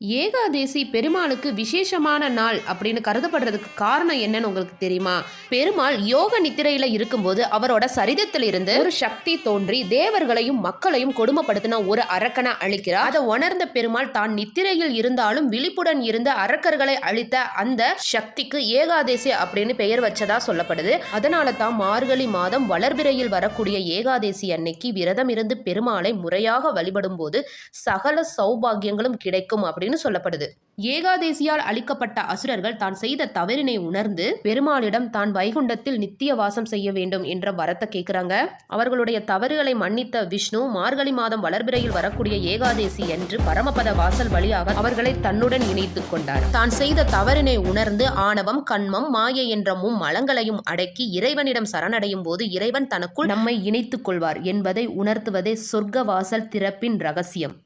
ஏகாதேசி பெருமாளுக்கு விசேஷமான நாள் அப்படின்னு கருதப்படுறதுக்கு காரணம் என்னன்னு உங்களுக்கு தெரியுமா? பெருமாள் யோக நித்திரையில இருக்கும்போது அவரோட சரிதத்தில் இருந்து ஒரு சக்தி தோன்றி தேவர்களையும் மக்களையும் கொடுமைப்படுத்தின ஒரு அரக்கனை அழிக்கிறார். அதை உணர்ந்த பெருமாள் தான் நித்திரையில் இருந்தாலும் விழிப்புடன் இருந்த அரக்கர்களை அழித்த அந்த சக்திக்கு ஏகாதேசி அப்படின்னு பெயர் வச்சதா சொல்லப்படுது. அதனால தான் மார்கழி மாதம் வளர்பிறையில் வரக்கூடிய ஏகாதேசி அன்னைக்கு விரதம் இருந்து பெருமாளை முறையாக வழிபடும் போது சகல சௌபாகியங்களும் கிடைக்கும் அப்படின்னு சொல்லப்படுது. ஏகாதேசியால் அளிக்கப்பட்ட அசுரர்கள் தான் செய்த தவறினை உணர்ந்து பெருமாளிடம் தான் வைகுண்டத்தில் நித்திய வாசம் செய்ய வேண்டும் என்ற வரத்தை கேட்கிறாங்க. அவர்களுடைய தவறுகளை மன்னித்த விஷ்ணு மார்கழி மாதம் வளர்பிறையில் வரக்கூடிய ஏகாதேசி என்று பரமபத வாசல் வழியாக அவர்களை தன்னுடன் இணைத்துக் கொண்டார். தான் செய்த தவறினை உணர்ந்து ஆணவம் கண்மம் மாயை என்ற மும் மலங்களையும் அடக்கி இறைவனிடம் சரணடையும் போது இறைவன் தனக்குள் நம்மை இணைத்துக் கொள்வார் என்பதை உணர்த்துவதே சொர்க்க வாசல் திறப்பின் ரகசியம்.